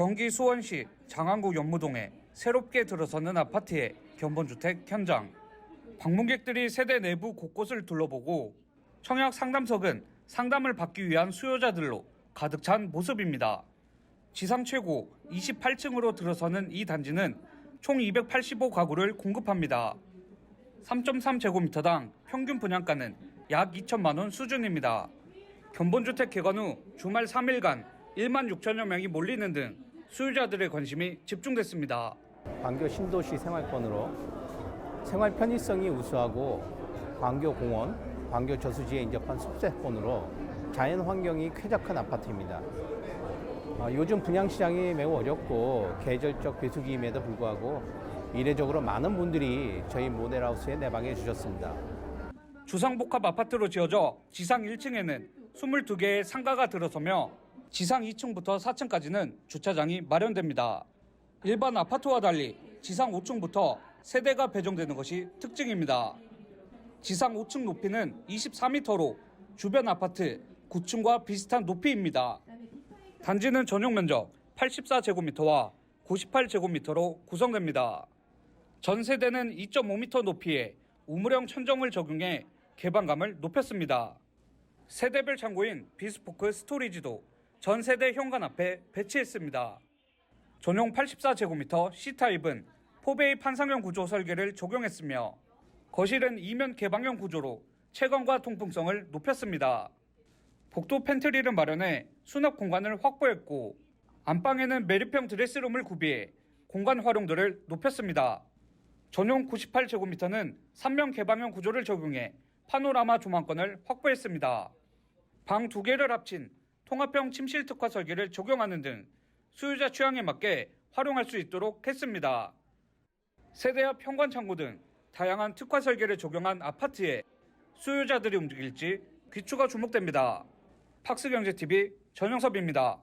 경기 수원시 장안구 연무동에 새롭게 들어서는 아파트의 견본주택 현장. 방문객들이 세대 내부 곳곳을 둘러보고 청약 상담석은 상담을 받기 위한 수요자들로 가득 찬 모습입니다. 지상 최고 28층으로 들어서는 이 단지는 총 285가구를 공급합니다. 3.3제곱미터당 평균 분양가는 약 2천만 원 수준입니다. 견본주택 개관 후 주말 3일간 1만 6천여 명이 몰리는 등 수요자들의 관심이 집중됐습니다. 광교 신도시 생활권으로 생활 편의성이 우수하고 광교 공원, 광교 저수지에 인접한 숲세권으로 자연 환경이 쾌적한 아파트입니다. 아, 요즘 분양 시장이 매우 어렵고 계절적 비수기임에도 불구하고 이례적으로 많은 분들이 저희 모델하우스에 내방해 주셨습니다. 주상복합 아파트로 지어져 지상 1층에는 22개의 상가가 들어서며 지상 2층부터 4층까지는 주차장이 마련됩니다. 일반 아파트와 달리 지상 5층부터 세대가 배정되는 것이 특징입니다. 지상 5층 높이는 24m로 주변 아파트 9층과 비슷한 높이입니다. 단지는 전용 면적 84제곱미터와 98제곱미터로 구성됩니다. 전 세대는 2.5m 높이의 우물형 천정을 적용해 개방감을 높였습니다. 세대별 창고인 비스포크 스토리지도 전 세대 현관 앞에 배치했습니다. 전용 84제곱미터 C타입은 포베이 판상형 구조 설계를 적용했으며 거실은 이면 개방형 구조로 채광과 통풍성을 높였습니다. 복도 팬트리를 마련해 수납 공간을 확보했고 안방에는 메리평 드레스룸을 구비해 공간 활용도를 높였습니다. 전용 98제곱미터는 3명 개방형 구조를 적용해 파노라마 조망권을 확보했습니다. 방 두 개를 합친 통합형 침실 특화 설계를 적용하는 등 수요자 취향에 맞게 활용할 수 있도록 했습니다. 세대와 현관 창고 등 다양한 특화 설계를 적용한 아파트에 수요자들이 움직일지 귀추가 주목됩니다. 팍스경제TV 전영섭입니다.